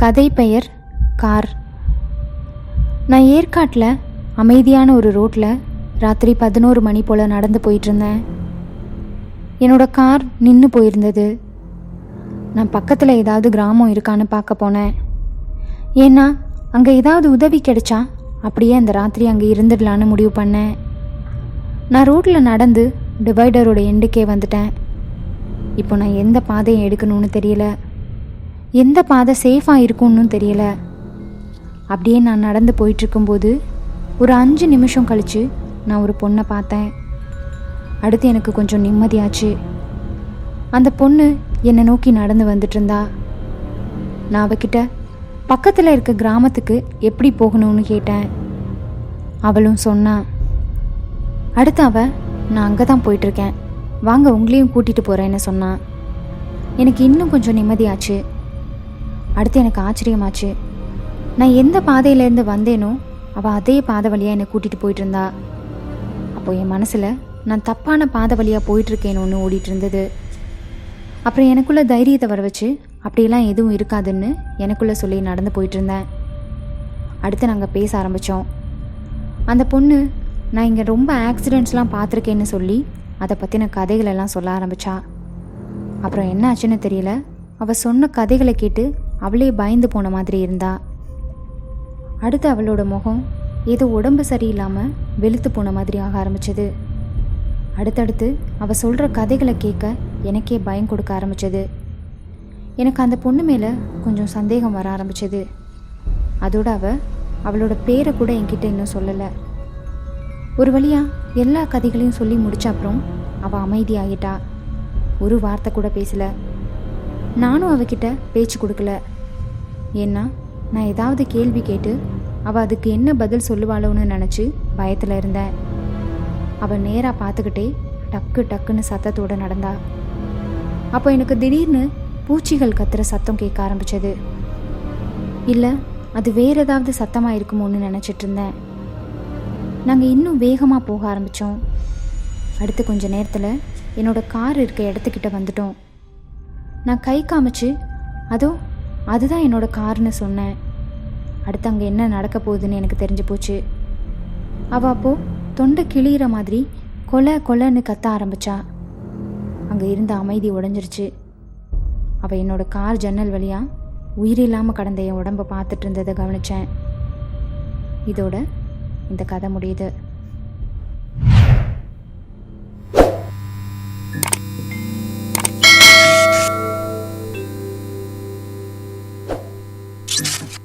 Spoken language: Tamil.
கதை பெயர் கார். நான் ஏற்காட்டில் அமைதியான ஒரு ரோட்டில் ராத்திரி பதினோரு மணி போல் நடந்து போயிட்டுருந்தேன். என்னோடய என்னோட கார் நின்று போயிருந்தது. நான் பக்கத்தில் ஏதாவது கிராமம் இருக்கான்னு பார்க்க போனேன். ஏன்னா அங்கே ஏதாவது உதவி கிடைச்சா அப்படியே அந்த ராத்திரி அங்கே இருந்துடலான்னு முடிவு பண்ணேன். நான் ரோட்டில் நடந்து டிவைடரோட எண்டுக்கே வந்துட்டேன். இப்போ நான் எந்த பாதையை எடுக்கணும்னு தெரியல. எந்த பாதை சேஃபாக இருக்கும்னு தெரியல. அப்படியே நான் நடந்து போயிட்டுருக்கும்போது ஒரு அஞ்சு நிமிஷம் கழித்து நான் ஒரு பொண்ணை பார்த்தேன். அடுத்து எனக்கு கொஞ்சம் நிம்மதியாச்சு. அந்த பொண்ணு என்னை நோக்கி நடந்து வந்துட்டு இருந்தா நான் அவகிட்ட பக்கத்தில் இருக்க கிராமத்துக்கு எப்படி போகணும்னு கேட்டேன். அவளும் சொன்னா அடுத்து அவ நான் அங்கே தான் போயிட்டுருக்கேன். வாங்க உங்களையும் கூட்டிகிட்டு போகிறேன்னு சொன்னான் எனக்கு இன்னும் கொஞ்சம் நிம்மதியாச்சு. அடுத்து எனக்கு ஆச்சரியமாச்சு. நான் எந்த பாதையிலேருந்து வந்தேனோ அவள் அதே பாதை வழியாக என்னை கூட்டிகிட்டு போயிட்டு இருந்தா அப்போ என் மனசில் நான் தப்பான பாதை வழியாக போயிட்டுருக்கேனோன்னு ஓடிட்டு இருந்தது அப்புறம் எனக்குள்ளே தைரியத்தை வர வச்சு அப்படியெல்லாம் எதுவும் இருக்காதுன்னு எனக்குள்ளே சொல்லி நடந்து போயிட்டுருந்தேன். அடுத்து நாங்கள் பேச ஆரம்பித்தோம் அந்த பொண்ணு நான் இங்கே ரொம்ப ஆக்சிடெண்ட்ஸ்லாம் பார்த்துருக்கேன்னு சொல்லி அதை பற்றின கதைகளெல்லாம் சொல்ல ஆரம்பித்தா அப்புறம் என்ன ஆச்சுன்னு தெரியல. அவள் சொன்ன கதைகளை கேட்டு அவளே பயந்து போன மாதிரி இருந்தா. அடுத்து அவளோட முகம் ஏதோ உடம்பு சரியில்லாமல் வெளுத்து போன மாதிரி ஆக ஆரம்பிச்சது. அடுத்தடுத்து அவள் சொல்கிற கதைகளை கேட்க எனக்கே பயம் கொடுக்க ஆரம்பிச்சது. எனக்கு அந்த பொண்ணு மேலே கொஞ்சம் சந்தேகம் வர ஆரம்பிச்சது. அதோட அவ அவளோட பேரை கூட என்கிட்ட இன்னும் சொல்லலை. ஒரு வழியாக எல்லா கதைகளையும் சொல்லி முடிச்ச அப்புறம் அவள் அமைதியாகிட்டா ஒரு வார்த்தை கூட பேசல. நானும் அவகிட்ட பேச்சு கொடுக்கல. ஏன்னா நான் ஏதாவது கேள்வி கேட்டு அவள் அதுக்கு என்ன பதில் சொல்லுவாளோன்னு நினச்சி பயத்தில் இருந்தேன் அவள் நேராக பார்த்துக்கிட்டே டக்கு டக்குன்னு சத்தத்தோடு நடந்தா. அப்போ எனக்கு திடீர்னு பூச்சிகள் கத்துற சத்தம் கேட்க ஆரம்பிச்சது. இல்லை அது வேற ஏதாவது சத்தமாக இருக்குமோன்னு நினச்சிட்டு இருந்தேன். நாங்கள் இன்னும் வேகமாக போக ஆரம்பித்தோம் அடுத்து கொஞ்ச நேரத்தில் என்னோட கார் இருக்க இடத்துக்கிட்ட வந்துட்டோம். நான் கை காமிச்சு அதோ அதுதான் என்னோட கார்னு சொன்னேன். அடுத்து அங்கே என்ன நடக்க போகுதுன்னு எனக்கு தெரிஞ்சு போச்சு. அவள் அப்போ தொண்டை கிளியிற மாதிரி கொலை கொலைன்னு கத்த ஆரம்பிச்சா. அங்கே இருந்த அமைதி உடைஞ்சிருச்சு. அவள் என்னோட கார் ஜன்னல் வழியாக உயிரில்லாமல் கடந்த என் உடம்பை பார்த்துட்டு இருந்ததை கவனித்தேன் இதோட இந்த கதை முடியுது.